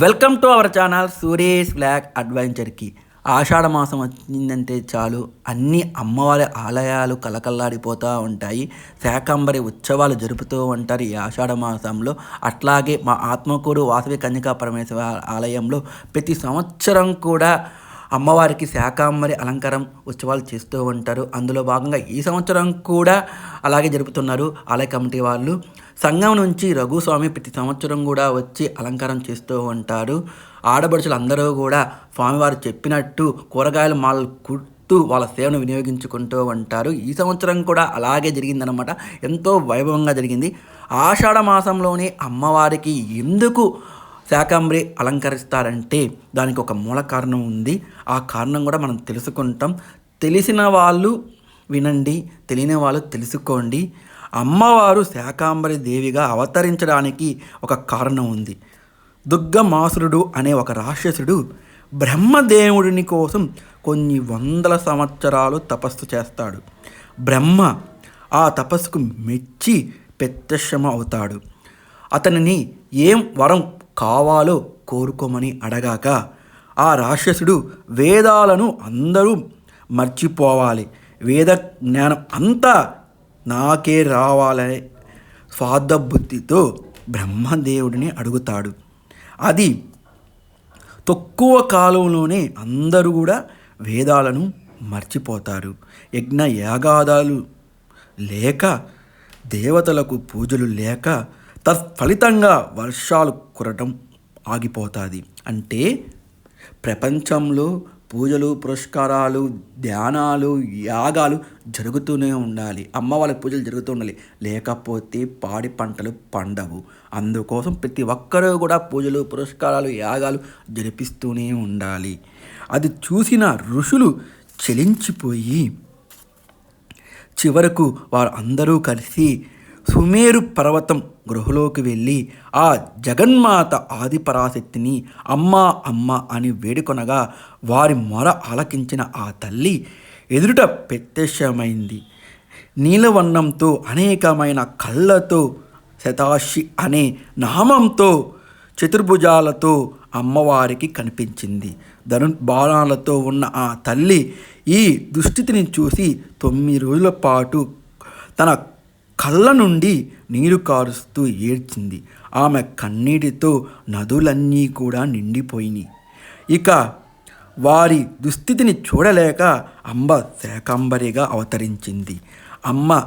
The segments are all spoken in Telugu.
Welcome to our channel Suresh black అడ్వెంచర్కి. ఆషాఢ మాసం వచ్చిందంటే చాలు. అన్ని అమ్మవారి ఆలయాలు కలకల్లాడిపోతూ ఉంటాయి. శాకంబరి ఉత్సవాలు జరుపుతూ ఉంటారు ఈ ఆషాఢ మాసంలో. అట్లాగే మా ఆత్మకూరు వాసవి కన్యకా పరమేశ్వర ఆలయంలో ప్రతి సంవత్సరం కూడా అమ్మవారికి శాకాంబరి అలంకారం ఉత్సవాలు చేస్తూ ఉంటారు. అందులో భాగంగా ఈ సంవత్సరం కూడా అలాగే జరుపుతున్నారు. ఆలయ కమిటీ వాళ్ళు సంఘం నుంచి రఘుస్వామి ప్రతి సంవత్సరం కూడా వచ్చి అలంకారం చేస్తూ ఉంటారు. ఆడపడుచులు అందరూ కూడా స్వామివారు చెప్పినట్టు కూరగాయల మాలలు కుట్టు వాళ్ళ సేవను వినియోగించుకుంటూ ఉంటారు. ఈ సంవత్సరం కూడా అలాగే జరిగిందనమాట ఎంతో వైభవంగా జరిగింది. ఆషాఢ మాసంలోనే అమ్మవారికి ఎందుకు శాకాంబరి అలంకరిస్తారంటే దానికి ఒక మూల కారణం ఉంది. ఆ కారణం కూడా మనం తెలుసుకుంటాం. తెలిసిన వాళ్ళు వినండి తెలియని వాళ్ళు తెలుసుకోండి. అమ్మవారు శాకాంబరి దేవిగా అవతరించడానికి ఒక కారణం ఉంది. దుర్గమాసురుడు అనే ఒక రాక్షసుడు బ్రహ్మదేవుడిని కోసం కొన్ని వందల సంవత్సరాలు తపస్సు చేస్తాడు. బ్రహ్మ ఆ తపస్సుకు మెచ్చి ప్రత్యక్షమ అవుతాడు. అతనిని ఏం వరం కావాలో కోరుకోమని అడగాక ఆ రాక్షసుడు వేదాలను అందరూ మర్చిపోవాలి. వేద జ్ఞానం అంతా నాకే రావాలనే స్వార్థబుద్ధితో బ్రహ్మదేవుడిని అడుగుతాడు. అది తక్కువ కాలంలోనే అందరూ కూడా వేదాలను మర్చిపోతారు. యజ్ఞ యాగాదాలు లేక దేవతలకు పూజలు లేక తత్ఫలితంగా వర్షాలు కురటం ఆగిపోతుంది. అంటే ప్రపంచంలో పూజలు పురస్కారాలు ధ్యానాలు యాగాలు జరుగుతూనే ఉండాలి. అమ్మ వాళ్ళ పూజలు జరుగుతూ ఉండాలి. లేకపోతే పాడి పంటలు పండవు. అందుకోసం ప్రతి ఒక్కరూ కూడా పూజలు పురస్కారాలు యాగాలు జరిపిస్తూనే ఉండాలి. అది చూసిన ఋషులు చెలించిపోయి చివరకు వారు అందరూ కలిసి సుమేరు పర్వతం గృహలోకి వెళ్ళి ఆ జగన్మాత ఆదిపరాశక్తిని అమ్మా అమ్మ అని వేడుకొనగా వారి మొర ఆలకించిన ఆ తల్లి ఎదుట ప్రత్యక్షమైంది. నీలవర్ణంతో అనేకమైన కళ్ళతో శతాషి అనే నామంతో చతుర్భుజాలతో అమ్మవారికి కనిపించింది. ధను బాణాలతో ఉన్న ఆ తల్లి ఈ దుస్థితిని చూసి తొమ్మిది రోజుల పాటు తన కళ్ళ నుండి నీరు కారుస్తూ ఏడ్చింది. ఆమె కన్నీటితో నదులన్నీ కూడా నిండిపోయినాయి. ఇక వారి దుస్థితిని చూడలేక అంబ శాకంబరిగా అవతరించింది. అమ్మ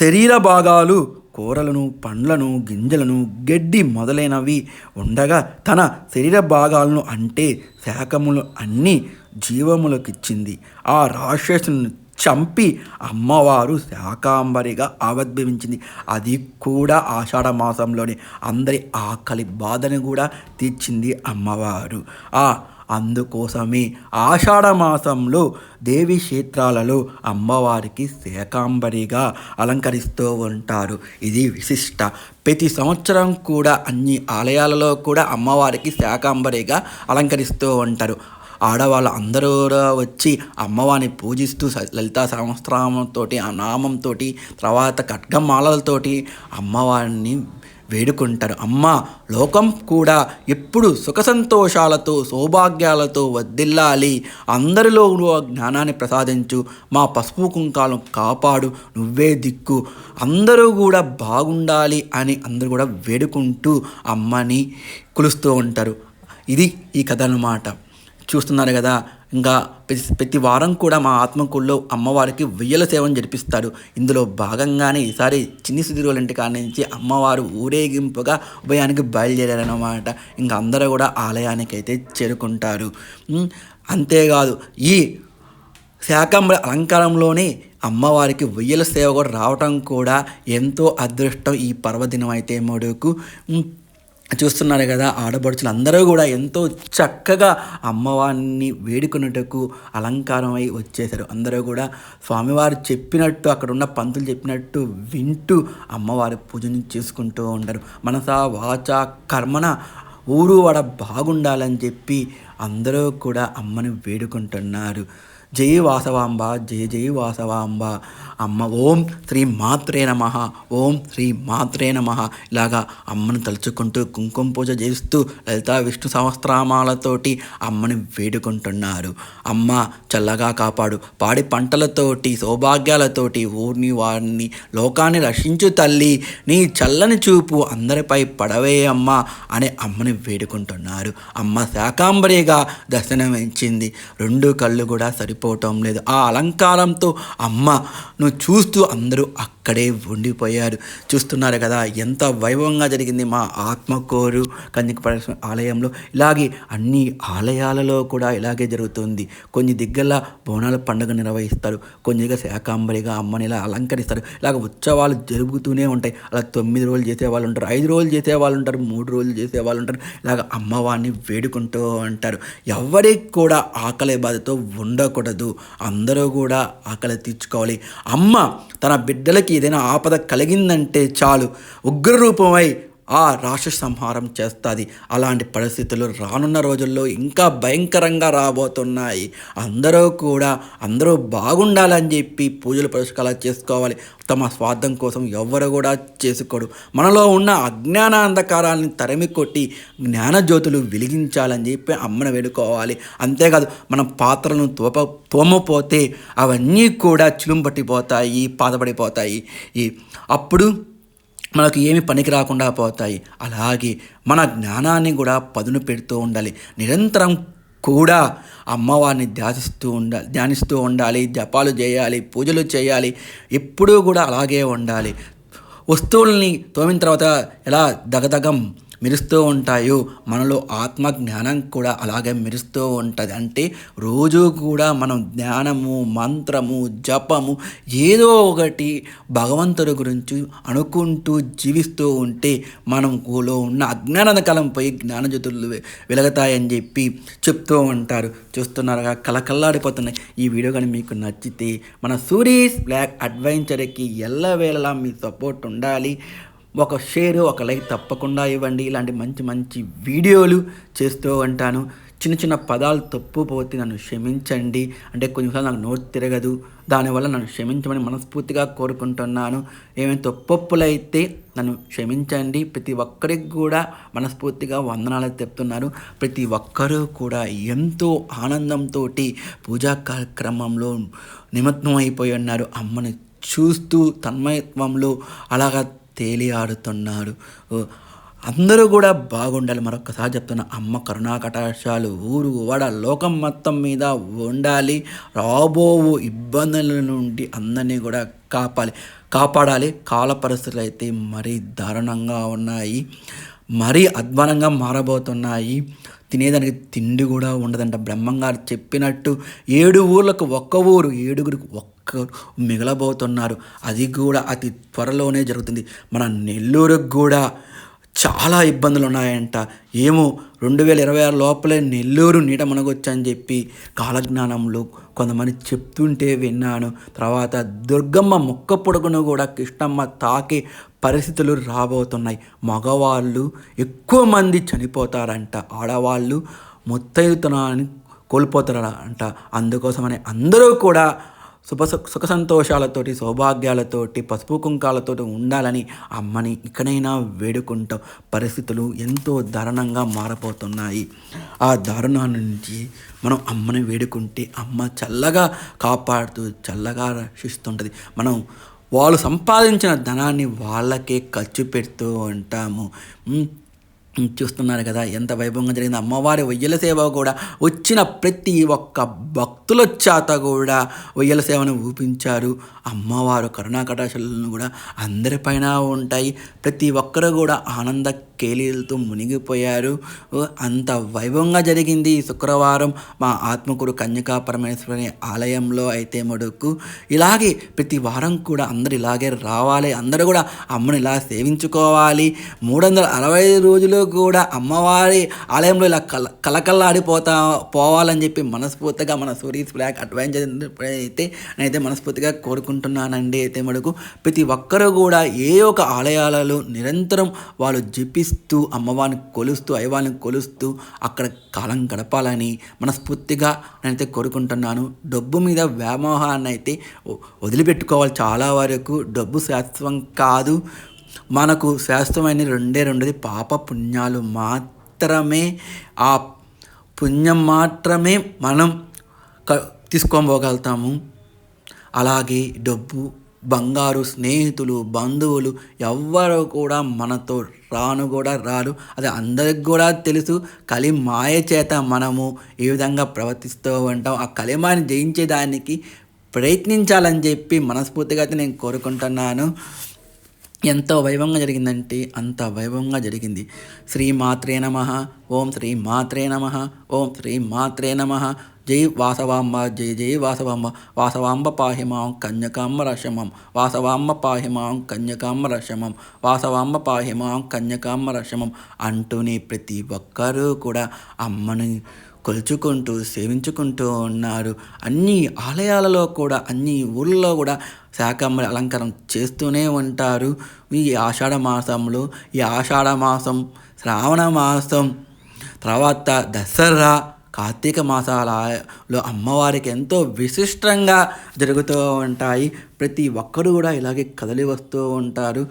శరీర భాగాలు కూరలను పండ్లను గింజలను గడ్డి మొదలైనవి ఉండగా తన శరీర భాగాలను అంటే శాఖములు అన్నీ జీవములకిచ్చింది. ఆ రాక్షసుని చంపి అమ్మవారు శాకాంబరిగా ఆవిర్భవించింది. అది కూడా ఆషాఢ మాసంలోనే. అందరి ఆకలి బాధను కూడా తీర్చింది అమ్మవారు. ఆ అందుకోసమే ఆషాఢ మాసంలో దేవి క్షేత్రాలలో అమ్మవారికి శాకాంబరిగా అలంకరిస్తూ ఉంటారు. ఇది విశిష్ట. ప్రతి సంవత్సరం కూడా అన్ని ఆలయాలలో కూడా అమ్మవారికి శాకాంబరిగా అలంకరిస్తూ ఉంటారు. ఆడవాళ్ళు అందరూ వచ్చి అమ్మవారిని పూజిస్తూ లలితా సహస్రామంతో ఆ నామంతో తర్వాత ఖడ్గమాలలతోటి అమ్మవారిని వేడుకుంటారు. అమ్మ లోకం కూడా ఎప్పుడు సుఖ సంతోషాలతో సౌభాగ్యాలతో వద్దిల్లాలి అందరిలో జ్ఞానాన్ని ప్రసాదించు. మా పసుపు కుంకాలం కాపాడు. నువ్వే దిక్కు. అందరూ కూడా బాగుండాలి అని అందరూ కూడా వేడుకుంటూ అమ్మని కొలుస్తూ ఉంటారు. ఇది ఈ కథ అన్నమాట. చూస్తున్నారు కదా. ఇంకా ప్రతి ప్రతి వారం కూడా మా ఆత్మకూళ్ళలో అమ్మవారికి వెయ్యల సేవను జరిపిస్తారు. ఇందులో భాగంగానే ఈసారి చిన్ని సుధీరుల కాడి నుంచి అమ్మవారు ఊరేగింపుగా ఉభయానికి బయలుదేరారనమాట ఇంకా అందరూ కూడా ఆలయానికి అయితే చేరుకుంటారు అంతేకాదు ఈ శాకంబరి అలంకారంలోనే అమ్మవారికి వెయ్యల సేవ కూడా రావటం కూడా ఎంతో అదృష్టం ఈ పర్వదినం అయితే మడుకు చూస్తున్నారు కదా ఆడపడుచులు అందరూ కూడా ఎంతో చక్కగా అమ్మవారిని వేడుకున్నట్టుకు అలంకారమై వచ్చేశారు. అందరూ కూడా స్వామివారు చెప్పినట్టు అక్కడ ఉన్న పంతులు చెప్పినట్టు వింటూ అమ్మవారి పూజను చేసుకుంటూ ఉంటారు మనసా వాచ కర్మన ఊరు వాడ బాగుండాలని చెప్పి అందరూ కూడా అమ్మని వేడుకుంటున్నారు. జై వాసవాంబ జై జై వాసవాంబ. అమ్మ ఓం శ్రీ మాత్రే నమ ఓం శ్రీ మాత్రే నమ. ఇలాగా అమ్మను తలుచుకుంటూ కుంకుమ పూజ చేస్తూ లలితా విష్ణు సహస్రామాలతోటి అమ్మని వేడుకుంటున్నారు. అమ్మ చల్లగా కాపాడు పాడి పంటలతోటి సౌభాగ్యాలతోటి ఊరిని వారిని లోకాన్ని రక్షించు తల్లి నీ చల్లని చూపు అందరిపై పడవే అమ్మ అనే అమ్మని వేడుకుంటున్నారు. అమ్మ శాకాంబరిగా దర్శనమించింది రెండు కళ్ళు కూడా సరిపోవటం లేదు. ఆ అలంకారంతో అమ్మ నువ్వు చూస్తూ అందరూ అక్కడే ఉండిపోయారు. చూస్తున్నారు కదా ఎంత వైభవంగా జరిగింది మా ఆత్మకోరు కన్యక ఆలయంలో. ఇలాగే అన్ని ఆలయాలలో కూడా ఇలాగే జరుగుతుంది. కొన్ని దగ్గర బోనాల పండుగ నిర్వహిస్తారు. కొన్ని దగ్గర శాకాంబరిగా అమ్మని ఇలా అలంకరిస్తారు. ఇలాగ ఉత్సవాలు జరుగుతూనే ఉంటాయి. అలా తొమ్మిది రోజులు చేసే వాళ్ళు ఉంటారు ఐదు రోజులు చేసే వాళ్ళు ఉంటారు మూడు రోజులు చేసే వాళ్ళు ఉంటారు. ఇలాగ అమ్మవారిని వేడుకుంటూ ఉంటారు. ఎవరికి కూడా ఆకలి బాధతో ఉండకూడదు. అందరూ కూడా ఆకలి తీర్చుకోవాలి. అమ్మ తన బిడ్డలకి ఏదైనా ఆపద కలిగిందంటే చాలు. ఉగ్రరూపమై ఆ రాక్షస సంహారం చేస్తుంది. అలాంటి పరిస్థితులు రానున్న రోజుల్లో ఇంకా భయంకరంగా రాబోతున్నాయి. అందరూ కూడా అందరూ బాగుండాలని చెప్పి పూజలు పురస్కారాలు చేసుకోవాలి. తమ స్వార్థం కోసం ఎవరు కూడా చేసుకోడు. మనలో ఉన్న అజ్ఞాన అంధకారాన్ని తరిమి కొట్టి జ్ఞానజ్యోతులు వెలిగించాలని చెప్పి అమ్మను వేడుకోవాలి. అంతేకాదు మనం పాత్రలను తోప తోమపోతే అవన్నీ కూడా చిలుంపట్టిపోతాయి పట్టిపోతాయి ఈ అప్పుడు మనకు ఏమి పనికి రాకుండా పోతాయి. అలాగే మన జ్ఞానాన్ని కూడా పదును పెడుతూ ఉండాలి. నిరంతరం కూడా అమ్మవారిని ధ్యాసిస్తూ ఉండాలి ధ్యానిస్తూ ఉండాలి. జపాలు చేయాలి పూజలు చేయాలి. ఎప్పుడూ కూడా అలాగే ఉండాలి. వస్తువుల్ని తోమిన తర్వాత ఎలా? దగదగం మెరుస్తూ ఉంటాయో. మనలో ఆత్మ జ్ఞానం కూడా అలాగే మెరుస్తూ ఉంటుంది. అంటే రోజు కూడా మనం జ్ఞానము మంత్రము జపము ఏదో ఒకటి భగవంతుడి గురించి అనుకుంటూ జీవిస్తూ ఉంటే మనం కూలో ఉన్న అజ్ఞాన పోయి జ్ఞానజ్యోతులు వెలుగుతాయని చెప్పి చెప్తూ ఉంటారు. చూస్తున్నారుగా? కలకల్లాడిపోతున్నాయి ఈ వీడియో కానీ మీకు నచ్చితే మన సూరీస్ బ్లాక్ అడ్వెంచర్కి ఎల్లవేళలా మీ సపోర్ట్ ఉండాలి. ఒక షేర్ ఒక లైక్ తప్పకుండా ఇవ్వండి. ఇలాంటి మంచి మంచి వీడియోలు చేస్తూ ఉంటాను. చిన్న చిన్న పదాలు తప్పు పోతే నన్ను క్షమించండి. అంటే కొన్నిసార్లు నాకు నోట్ తిరగదు. దానివల్ల నన్ను క్షమించమని మనస్ఫూర్తిగా కోరుకుంటున్నాను. ఏమైనా తప్పొప్పులైతే నన్ను క్షమించండి. ప్రతి ఒక్కరికి కూడా మనస్ఫూర్తిగా వందనాలు చెప్తున్నారు ప్రతి ఒక్కరూ కూడా ఎంతో ఆనందంతో పూజా కార్యక్రమంలో నిమగ్నం అయిపోయి ఉన్నారు. అమ్మని చూస్తూ తన్మయత్వంలో అలాగా తేలి ఆడుతున్నారు అందరూ కూడా బాగుండాలి. మరొకసారి చెప్తున్న అమ్మ కరుణా కటాక్షాలు ఊరు వడ లోకం మొత్తం మీద ఉండాలి. రాబోవు ఇబ్బందుల నుండి అందరినీ కూడా కాపాలి. కాపాడాలి. కాల పరిస్థితులు అయితే మరీ దారుణంగా ఉన్నాయి. మరీ అధ్వానంగా మారబోతున్నాయి. తినేదానికి తిండి కూడా ఉండదంట. బ్రహ్మంగారు చెప్పినట్టు ఏడు ఊర్లకు ఒక్క ఊరు ఏడుగురికి ఒక్క మిగలబోతున్నారు. అది కూడా అతి త్వరలోనే జరుగుతుంది. మన నెల్లూరుకు కూడా చాలా ఇబ్బందులు ఉన్నాయంట ఏమో రెండు వేల ఇరవై ఆరు లోపలే నెల్లూరు నీట మునగొచ్చని చెప్పి కాలజ్ఞానంలో కొంతమంది చెప్తుంటే విన్నాను. తర్వాత దుర్గమ్మ మొక్క పొడుగును కూడా కృష్ణమ్మ తాకే పరిస్థితులు రాబోతున్నాయి. మగవాళ్ళు ఎక్కువ మంది చనిపోతారంట. ఆడవాళ్ళు ముత్తైదుతనాన్ని కోల్పోతారంట. అందుకోసమని అందరూ కూడా సుఖ సుఖ సంతోషాలతోటి సౌభాగ్యాలతోటి పసుపు కుంకాలతోటి ఉండాలని అమ్మని ఇక్కడైనా వేడుకుంటాం. పరిస్థితులు ఎంతో దారుణంగా మారిపోతున్నాయి ఆ దారుణాల నుంచి మనం అమ్మని వేడుకుంటే అమ్మ చల్లగా కాపాడుతూ చల్లగా రక్షిస్తుంటుంది. మనం వాళ్ళు సంపాదించిన ధనాన్ని వాళ్ళకే ఖర్చు పెడుతూ ఉంటాము. చూస్తున్నారు కదా ఎంత వైభవంగా జరిగింది. అమ్మవారి ఒయ్యల సేవ కూడా వచ్చిన ప్రతి ఒక్క భక్తుల చేత కూడా ఒయ్యల సేవను ఊపించారు. అమ్మవారు కరుణాకటాశలను కూడా అందరిపైన ఉంటాయి. ప్రతి ఒక్కరు కూడా ఆనంద కేలీలతో మునిగిపోయారు. అంత వైభవంగా జరిగింది శుక్రవారం మా ఆత్మకూరు కన్యకా పరమేశ్వరి ఆలయంలో అయితే మడుకు ఇలాగే ప్రతి వారం కూడా అందరు ఇలాగే రావాలి. అందరూ కూడా అమ్మను ఇలా సేవించుకోవాలి. మూడు వందల అరవై రోజులు కూడా అమ్మవారి ఆలయంలో ఇలా కల కలకల్లాడిపోతా పోవాలని చెప్పి మనస్ఫూర్తిగా మన సూరీస్ బ్లాక్ అడ్వెంచర్ అయితే నేనైతే మనస్ఫూర్తిగా కోరుకుంటున్నానండి. అయితే మనకు ప్రతి ఒక్కరూ కూడా ఏ ఒక ఆలయాలలో నిరంతరం వాళ్ళు జపిస్తూ అమ్మవారిని కొలుస్తూ అయ్యవారిని కొలుస్తూ అక్కడ కాలం గడపాలని మనస్ఫూర్తిగా నేనైతే కోరుకుంటున్నాను. డబ్బు మీద వ్యామోహాన్ని అయితే వదిలిపెట్టుకోవాలి చాలా వరకు. డబ్బు శాశ్వతం కాదు. మనకు శాశ్వతమైన రెండే రెండోది పాప పుణ్యాలు మాత్రమే ఆ పుణ్యం మాత్రమే మనం క తీసుకోబోగలుగుతాము అలాగే డబ్బు బంగారు స్నేహితులు బంధువులు ఎవ్వరు కూడా మనతో రాను కూడా రారు. అది అందరికి కూడా తెలుసు. కలి మాయ చేత మనము ఏ విధంగా ప్రవర్తిస్తూ ఉంటాం ఆ కలిమాని జయించేదానికి ప్రయత్నించాలని చెప్పి మనస్ఫూర్తిగా అయితే నేను కోరుకుంటున్నాను. ఎంతో వైభవంగా జరిగిందంటే అంత వైభవంగా జరిగింది. శ్రీ మాత్రే నమ ఓం శ్రీ మాత్రే నమ ఓం శ్రీ మాత్రే నమ. జై వాసవాంబ జై జై వాసవాంబ. వాసవాంబ పాహిమాం కన్యకాంబ రషమం వాసవాంబ పాహిమాం కన్యకాంబ రషమం వాసవాంబ పాహిమాం కన్యకాంబ రషమం అంటూనే ప్రతి ఒక్కరూ కూడా అమ్మని కొలుచుకుంటూ సేవించుకుంటూ ఉన్నారు. అన్ని ఆలయాలలో కూడా అన్ని ఊళ్ళలో కూడా శాకంబరి అలంకారం చేస్తూనే ఉంటారు. ఈ ఆషాఢ మాసంలో ఈ ఆషాఢ మాసం శ్రావణ మాసం తర్వాత దసరా కార్తీక మాసాలలో అమ్మవారికి ఎంతో విశిష్టంగా జరుగుతూ ఉంటాయి. ప్రతి ఒక్కరు కూడా ఇలాగే కదలి వస్తూ ఉంటారు.